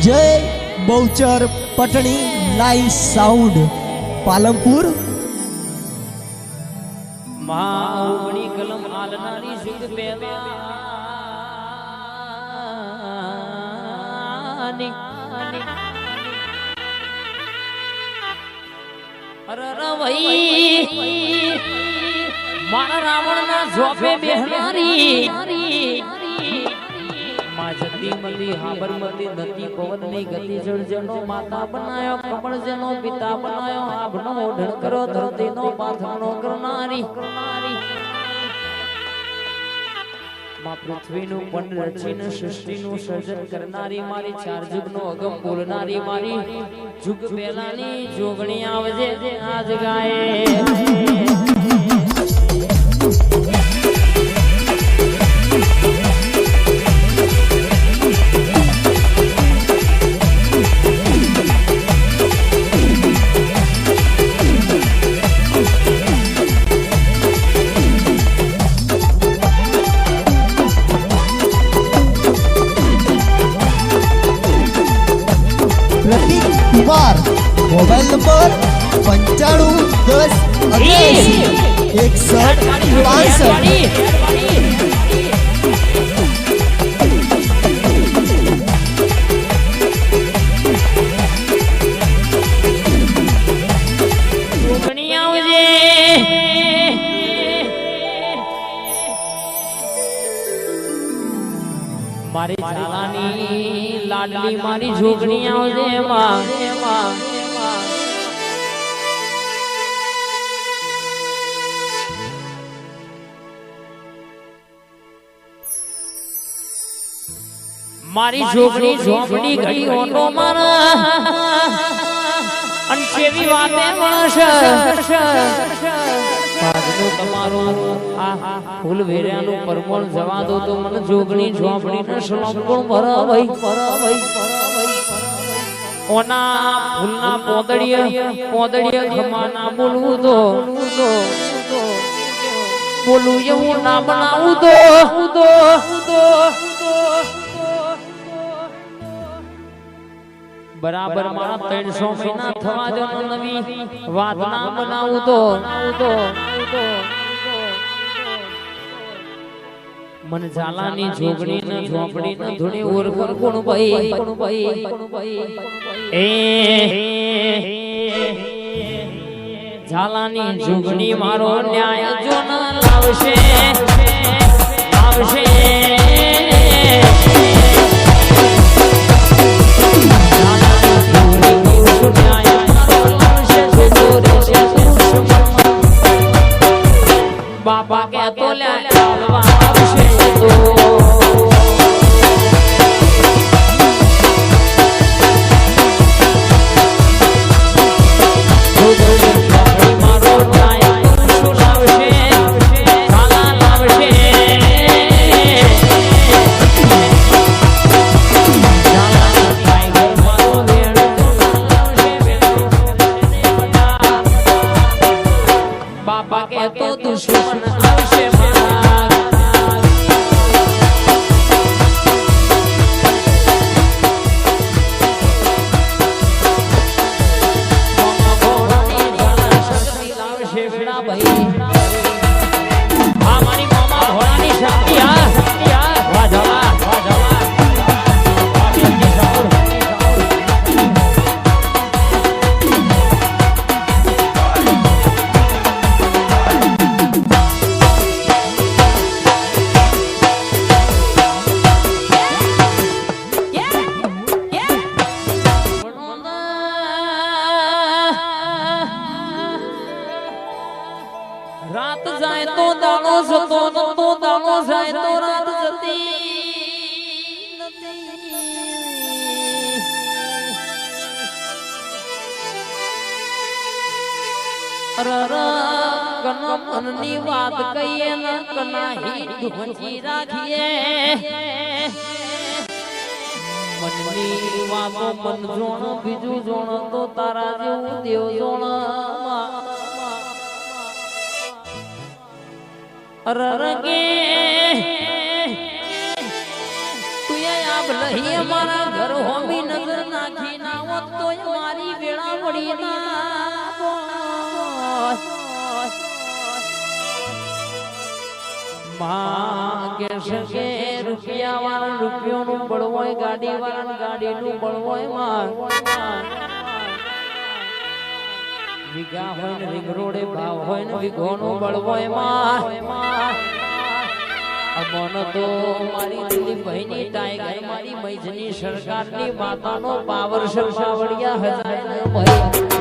જય Bahuchar Patni live sound, Palanpur. માં કલમ આલનારી સિદ્ધ પેલા મારા રાવણ ના જોફે બેહનારી. જતી મતી હાબરમતી નદી પવનની ગતિ જળજનો માતા સર્જન કરનારી, મારી ચાર જુગનો અગમ બોલનારી મારી જુગ પહેલાની જોગણી આવજે, આજ ગાય. પ્રતિક કુમાર મોબાઈલ નંબર પંચાણું દસ એકસઠ પાસઠ ઝાલાની મારી જોગણી આવજે માં મારી જોગણી ઝોપડી ઘડી ઓટો મારા. અને કેવી વાતે મળશે આજનું તમારું. આ ફૂલ વેર્યાનું પરમણ જવા દો તો મને જોગણી ઝોપડી ને સળંગણ ભરાવઈ ભરાવઈ ઓના ફૂલના પોદડીએ પોદડીએ ઘમાના બોલવું તો બોલું એવું ના બનાવું તો બરાબર મારા ત્રણસો મહિના થવા દો નવી વાત ના બનાવું તો. મન ઝાલાની જોગણી ને ઝોપડી ને ધૂણી ઓરકર કોણ ભાઈ? કોણ ભાઈ? કોણ ભાઈ? એ ઝાલાની જોગણી મારો ન્યાય જો ન લાવશે. લાવશે. કે તો રાત જાય તો દાણો જતો નતો દાણો જાય તો રાત જતી. મનની વાત કહીએ કનાહી ઢોંચી રાખીએ. મનની વાતો મન જોણ બીજું જોણ તો તારા જેવું દેવ જોણ રંગે નહીં અમારા ઘર હોમી નજર નાખી ના હોત તો મારી વેળા વળી ના શકે રૂપિયા વાળા રૂપિયો નું બળવોય ગાડી વાળા ગાડી નું બળવોયમાં વીઘા હોય ને વિગરોડે રોડે ભાવ હોય ને વીઘોનું બળ હોયમાં તો મારી ભાઈની ટાઈગર મારી મૈજની સરકારની માતાનો પાવર સરસાવડિયા હજાર ભાઈ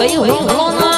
ભઈ હોય કોનો